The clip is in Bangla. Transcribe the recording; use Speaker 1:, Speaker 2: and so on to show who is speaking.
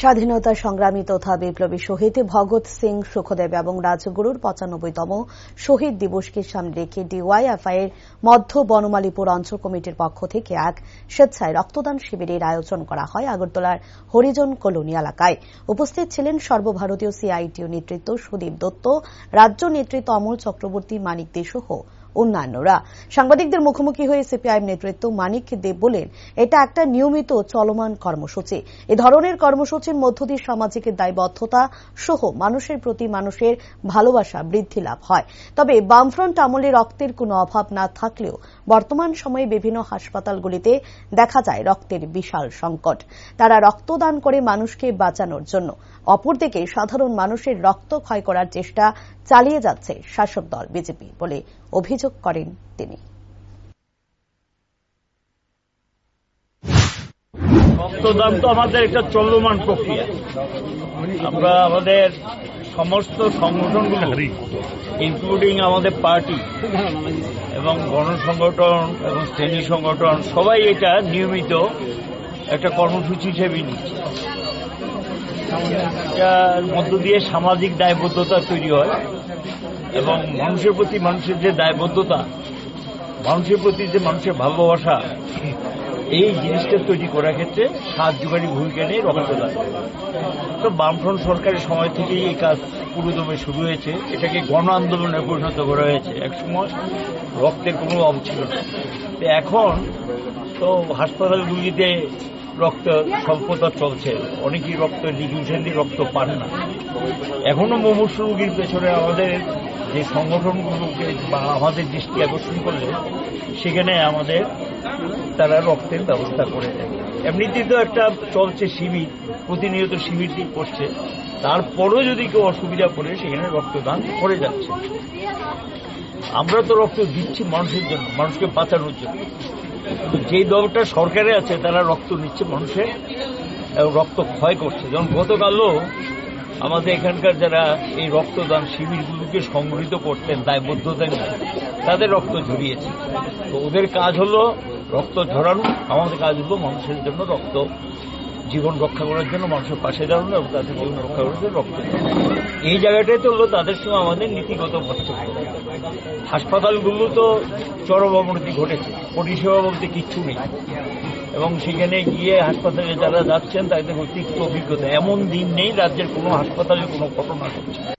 Speaker 1: স্বাধীনতা সংগ্রামী তথা বিপ্লবী শহীদ ভগৎ সিং সুখদেব এবং রাজগুরুর পঁচানব্বইতম শহীদ দিবসকে সামনে রেখে ডিওয়াইএফআই এর মধ্য বনমালীপুর অঞ্চল কমিটির পক্ষ থেকে এক স্বেচ্ছায় রক্তদান শিবিরের আয়োজন করা হয় আগরতলার হরিজন কলোনি এলাকায়। উপস্থিত ছিলেন সর্বভারতীয় সিআইটিউ নেতৃত্ব সুদীপ দত্ত, রাজ্য নেতৃত্ব অমল চক্রবর্তী, মানিক দে সহ অন্যান্যরা। সাংবাদিকদের মুখোমুখি হয়ে সিপিআইএম নেতৃত্ব মানিক দেব বলেন, এটা একটা নিয়মিত চলমান কর্মসূচি। এ ধরনের কর্মসূচির মধ্য দিয়ে সামাজিক দায়বদ্ধতা সহ মানুষের প্রতি মানুষের ভালোবাসা বৃদ্ধি লাভ হয়। তবে বামফ্রন্ট আমলে রক্তের কোনো অভাব না থাকলেও বর্তমান সময়ে বিভিন্ন হাসপাতালগুলিতে দেখা যায় রক্তের বিশাল সংকট। তারা রক্তদান করে মানুষকে বাঁচানোর জন্য। অপরদিকে সাধারণ মানুষের রক্ত ক্ষয় করার চেষ্টা চালিয়ে যাচ্ছে শাসক দল বিজেপি বলে অভিযোগ করেন তিনি।
Speaker 2: রক্তদান তো আমাদের একটা চলমান প্রক্রিয়া। আমরা আমাদের সমস্ত সংগঠনগুলো ইনক্লুডিং আমাদের পার্টি এবং গণসংগঠন এবং শ্রেণি সংগঠন, সবাই এটা নিয়মিত একটা কর্মসূচি হিসেবে নিচ্ছে। মধ্য দিয়ে সামাজিক দায়বদ্ধতা তৈরি হয় এবং মানুষের প্রতি মানুষের যে দায়বদ্ধতা, মানুষের প্রতি যে মানুষের ভালোবাসা, এই জিনিসটা তৈরি করার ক্ষেত্রে সাহায্যকারী ভূমিকা নিয়ে রক্তদান তো বামফ্রন্ট সরকারের সময় থেকেই এই কাজ পুরোদমে শুরু হয়েছে। এটাকে গণ আন্দোলনে পরিণত করা হয়েছে। একসময় রক্তের কোনো অভাব ছিল না। এখন তো হাসপাতালগুলিতে রক্ত স্বল্পতা চলছে। অনেকেই রক্ত লিকুইশনলি রক্ত পান না। এখনও মুমূর্ষ রোগীর পেছনে আমাদের যে সংগঠনগুলোকে বা আমাদের দৃষ্টি আকর্ষণ করলে, সেখানে আমাদের তারা রক্তের ব্যবস্থা করে দেয়। এমনিতেই তো একটা চলছে শিবির, প্রতিনিয়ত শিবির দিয়ে করছে। তারপরেও যদি কেউ অসুবিধা পড়ে সেখানে রক্তদান করে যাচ্ছে। আমরা তো রক্ত দিচ্ছি মানুষের জন্য, মানুষকে বাঁচানোর জন্য। যেই দলটা সরকারে আছে, তারা রক্ত নিচ্ছে মানুষের এবং রক্ত ক্ষয় করছে। যেমন গতকালও আমাদের এখানকার যারা এই রক্তদান শিবিরগুলোকে সংগঠিত করতেন দায়বদ্ধতা নিয়ে, তাদের রক্ত ঝরিয়েছে। তো ওদের কাজ হলো রক্ত ঝরানো, আমাদের কাজ হলো মানুষের জন্য রক্ত জীবন রক্ষা করার জন্য মানুষের পাশে দাঁড়ানো এবং তাদের জীবন রক্ষা করার জন্য রক্ত এই জায়গাটাই তো হলো তাদের সঙ্গে আমাদের নীতিগত পার্থক্য। হাসপাতালগুলো তো চরম অবনতি ঘটেছে, পরিষেবা বলতে কিচ্ছু নেই। এবং সেখানে গিয়ে হাসপাতালে যারা যাচ্ছেন, তাদের অতিরিক্ত অভিজ্ঞতা। এমন দিন নেই রাজ্যের কোনো হাসপাতালে কোনো ঘটনা ঘটছে।